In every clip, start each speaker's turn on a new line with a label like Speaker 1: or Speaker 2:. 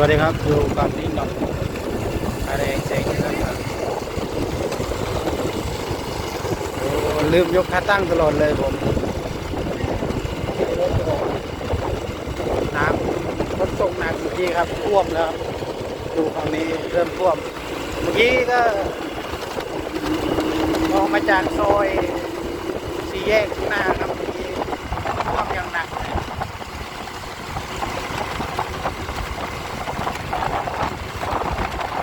Speaker 1: วัสดีครับอยู่กับนี่กับอะไรเจ๋งนะครับลืมยกขาตั้งตลอดเลยผมน้ำฝนตกหนักเมื่อกี้ครับท่วมแล้วดูฝั่งนี้เริ่มท่วม เมื่อกี้ก็ออกมาจากซอยสี่แยกข้างหน้าครับเมื่อกี้ท่วมอย่างหนักเลย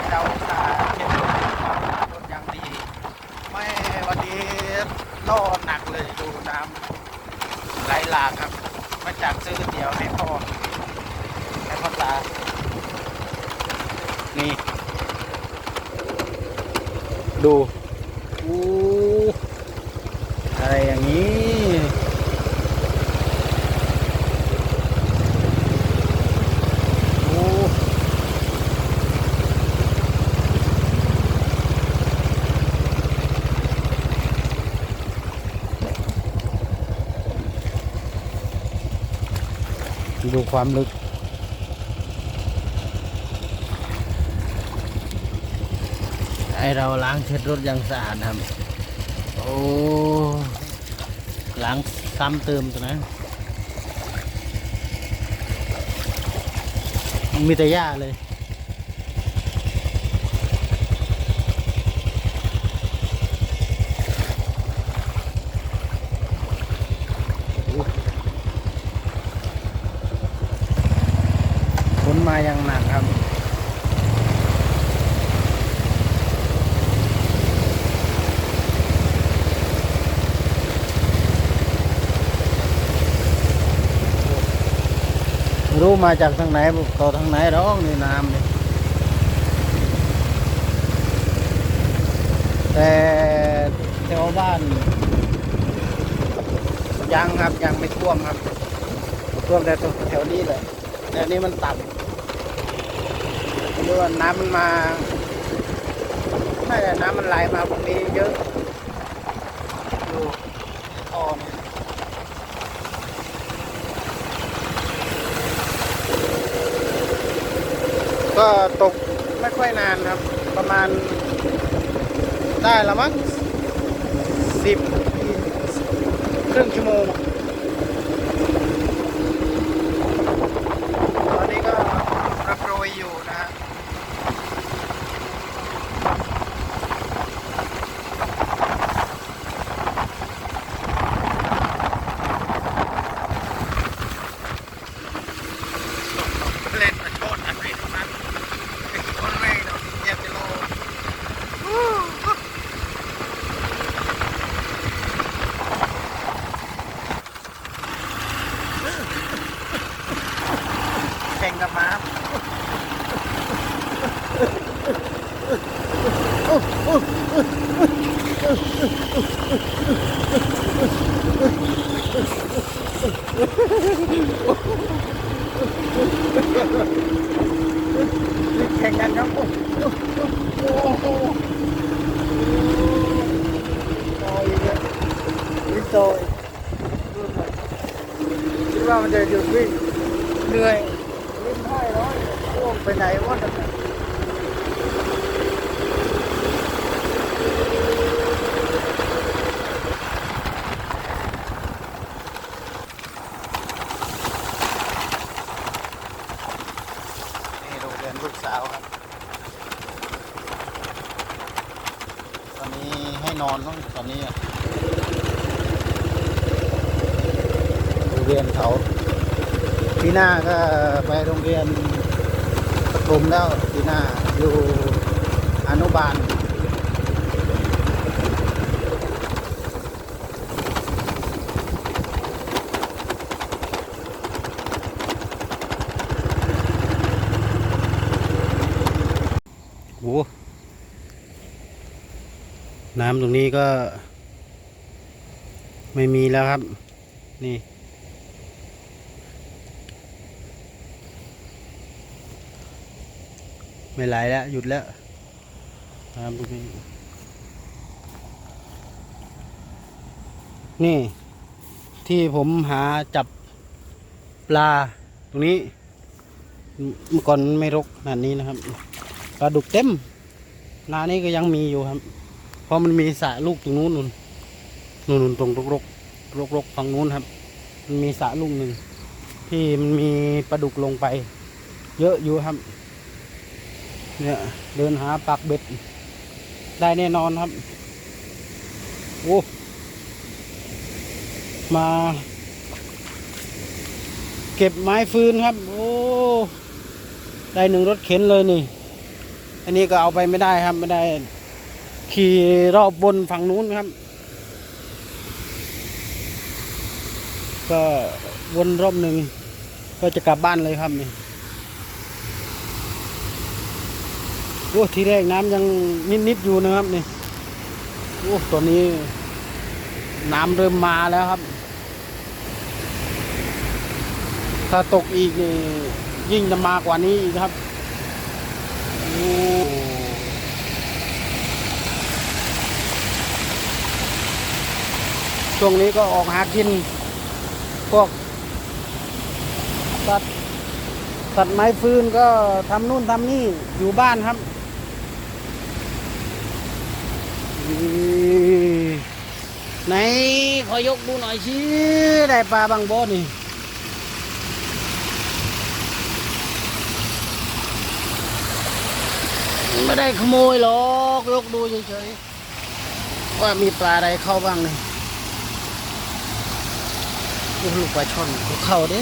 Speaker 1: เราสาเก็บรถอย่างดี ไม่วัน ริ่มล่อหนักเลยดูน้ำไหลหลากครับ มาจากซื้อเดี๋ยวให้พ่อให้พ่อตา นี่ ดูอู้อะไรอย่างนี้โอ้ ดูความลึก ไอเราล้างเช็ดรถยังสะอาดครับ โอ้ล้างซ้ำเติมตัวนะ มีแต่หญ้าเลย มาอย่างหนักครับรู้มาจากทางไหนต่อทางไหนร้องนี่น้ำนี่แต่แถวบ้านยังครับยังไม่ท่วมครับท่วมแต่แถวนี้แหละแถวนี้มันต่ำ ไม่รู้ว่าน้ำมันมาน่าจะน้ำมันไหลมาพวกนี้เยอะดูท่อนี่ก็ตกไม่ค่อยนานครับ ประมาณได้ละมั้งสิบครึ่งชั่วโมง ตอนนี้ก็ระโปรยอยู่นะฮะเล่นมาโชดอะไรตรงนั้นเป็นคนไม่เนาะเยียบจะโลแข่งกับม้า แข่งกันครับโอ้โหโอ้โหโอ้ยเนี่ยวิ่งโตยคิดว่ามันจะหยุดวิ่งเหนื่อยวิ่งให้ร้อยโอ้ไปไหนวะนั่นน่ะนี่โรงเรียน ลูกสาวครับ ตอนนี้ให้นอนต้องตอนนี้อะโรงเรียนเขาทีหน้าก็ไปโรงเรียนประถมแล้วทีหน้าอยู่อนุบาล โอ้ น้ำตรงนี้ก็ ไม่มีแล้วครับ นี่ ไม่ไหลแล้ว หยุดแล้วน้ำตรงนี้ นี่ ที่ผมหาจับปลาตรงนี้เมื่อก่อนไม่รกขนาดนี้นะครับปลาดุกเต็มนานี้ก็ยังมีอยู่ครับ ราะมันมีสระลูกตรงนู้นนู่นนู่นตรงรกรกรกรกฝั่งนู้นครับมันมีสระลูกหนึ่งที่มันมีปลาดุกลงไป เยอะอยู่ครับ เนี่ยเดินหาปักเบ็ด ได้แน่นอนครับโอ้มา เก็บไม้ฟืนครับ โอ้ได้หนึ่งรถเข็นเลยนี่ อันนี้ก็เอาไปไม่ได้ครับไม่ได้ ขี่รอบบนฝั่งนู้นครับ ก็วนรอบหนึ่งก็จะกลับบ้านเลยครับนี่โอ้ทีแรกน้ำยังนิดๆอยู่นะครับนี่โอ้ตัวนี้น้ำเริ่มมาแล้วครับ ถ้าตกอีกนี่ยิ่งจะมากกว่านี้อีกครับโอ้ ช่วงนี้ก็ออกหากิน พวกตัดตัดไม้ฟืนก็ทำนู่นทำนี่อยู่บ้านครับ ไหนขอยกดูหน่อยสิได้ปลาบางบ่อนี่ไม่ได้ขโมยหรอก ยกดูเฉยๆว่ามีปลาอะไรเข้าบ้างนี่ โอ้ลูกปลาช่อนก็เข้าเด้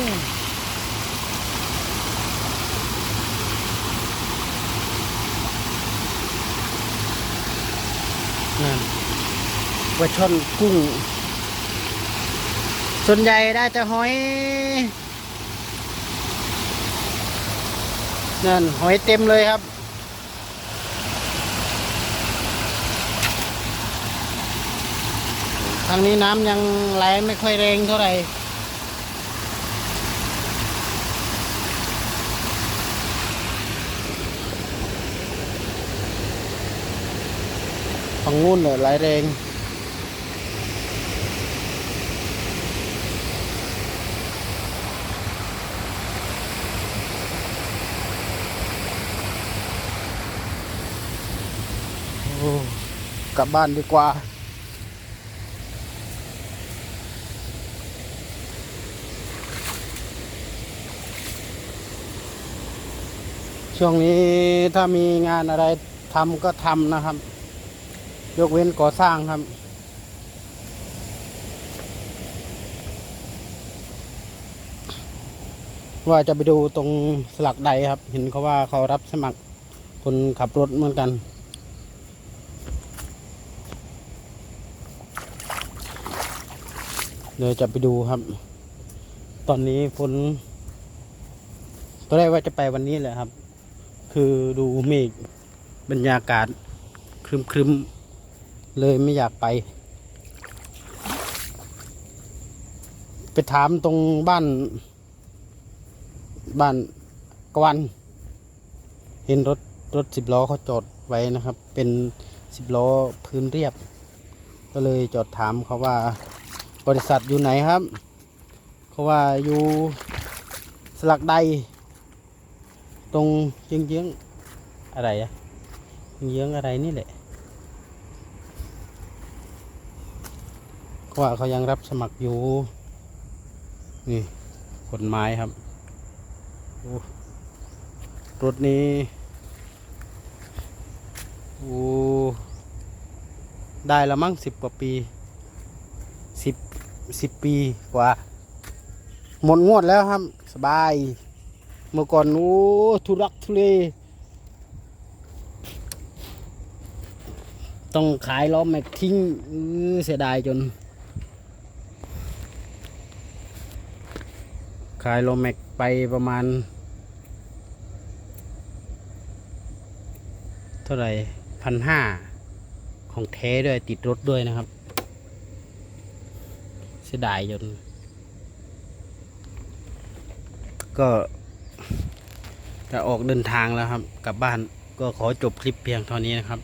Speaker 1: นั่นปลาช่อนกุ้ง ส่วนใหญ่ได้แต่หอย นั่น หอยเต็มเลยครับทางนี้น้ำยังไหลไม่ค่อยแรงเท่าไหร่ ฝั่งนู้นเนี่ยไหลแรงโอ้กลับบ้านดีกว่า ช่วงนี้ถ้ามีงานอะไรทำก็ทำนะครับ ยกเว้นก่อสร้างครับ ว่าจะไปดูตรงสลักใดครับ เห็นเขาว่าเขารับสมัครคนขับรถเหมือนกัน เดี๋ยวจะไปดูครับ ตอนนี้ฝนตอนแรกว่าจะไปวันนี้แหละครับ คือดูเมฆบรรยากาศครึมครึมๆ เลยไม่อยากไป ไปถามตรงบ้าน บ้านกวัน เห็นรถรถสิบล้อเขาจอดไว้นะครับ เป็นสิบล้อพื้นเรียบ ก็เลยจอดถามเขาว่าบริษัทอยู่ไหนครับเขาว่าอยู่สลักใด ตรงเยื้องยิงๆอะไรอะเยื้องอะไรนี่แหละเขา ว่าเขายังรับสมัครอยู่ นี่ขนไม้ครับ รถนี้ โอ้ ได้ละมั้งสิบกว่าปีสิบสิบปีกว่า หมดงวดแล้วครับ สบาย เมื่อก่อน โอ้ทุรักทุเลต้องขายล้อแม็กทิ้งเสียดายจน ขายโลแม็กไปประมาณ เท่าไหร่พันห้าของแท้ด้วยติดรถด้วยนะครับ เสียดายจน ก็จะออกเดินทางแล้วครับ กลับบ้านก็ขอจบคลิปเพียงเท่านี้นะครับ